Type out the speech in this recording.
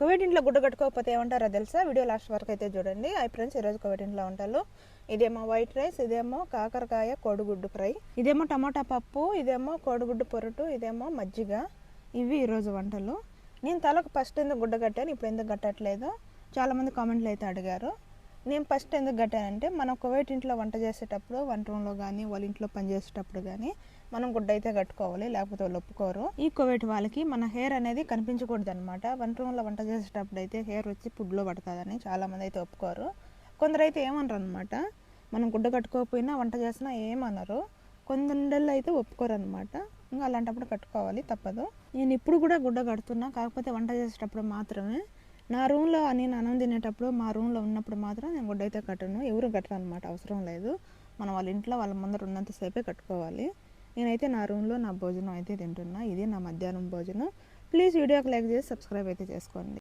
Covid ఇంట్లో గుడ్డ కట్టుకోకపోతే ఏమంటారో తెలుసా? వీడియో లాస్ట్ వరకు అయితే చూడండి. ఐ ఫ్రెండ్స్ ఈరోజు కోవిడ్ ఇంట్లో ఉంటారు ఇదేమో వైట్ రైస్ ఇదేమో కాకరకాయ కోడిగుడ్డు ఫ్రై ఇదేమో టమాటా పప్పు ఇదేమో కోడిగుడ్డు పొరటు ఇదేమో మజ్జిగ. ఇవి ఈరోజు వంటలు. నేను తలకు ఫస్ట్ ఎందుకు గుడ్డ కట్టాను ఇప్పుడు ఎందుకు కట్టట్లేదు? చాలామంది కామెంట్లు అయితే అడిగారు. నేను ఫస్ట్ ఎందుకు కట్టానంటే మనం ఒకవేళ ఇంట్లో వంట చేసేటప్పుడు వంట రూమ్లో కానీ వాళ్ళ ఇంట్లో పని చేసేటప్పుడు కానీ మనం గుడ్డ అయితే కట్టుకోవాలి లేకపోతే వాళ్ళు ఒప్పుకోరు. ఈ కోవిడ్ వాళ్ళకి మన హెయిర్ అనేది కనిపించకూడదు అనమాట వంట రూమ్లో వంట చేసేటప్పుడు అయితే హెయిర్ వచ్చి పుడ్లో పడుతుందని చాలామంది అయితే ఒప్పుకోరు. కొందరు అయితే ఏమనరు అనమాట మనం గుడ్డ కట్టుకోకపోయినా వంట చేసినా ఏమనరు. కొందరు అయితే ఒప్పుకోరు అనమాట ఇంకా అలాంటప్పుడు కట్టుకోవాలి తప్పదు. నేను ఇప్పుడు కూడా గుడ్డ కడుతున్నా కాకపోతే వంట చేసేటప్పుడు మాత్రమే. నా రూమ్లో నేను అన్నం తినేటప్పుడు మా రూమ్లో ఉన్నప్పుడు మాత్రం నేను గుడ్డ అయితే కట్టను. ఎవరు కట్టరు అనమాట అవసరం లేదు. మనం వాళ్ళ ఇంట్లో వాళ్ళ ముందర ఉన్నంతసేపే కట్టుకోవాలి. నేనైతే నా రూమ్లో నా భోజనం అయితే తింటున్నా. ఇది నా మధ్యాహ్నం భోజనం. ప్లీజ్ వీడియోకి లైక్ చేసి సబ్స్క్రైబ్ అయితే చేసుకోండి.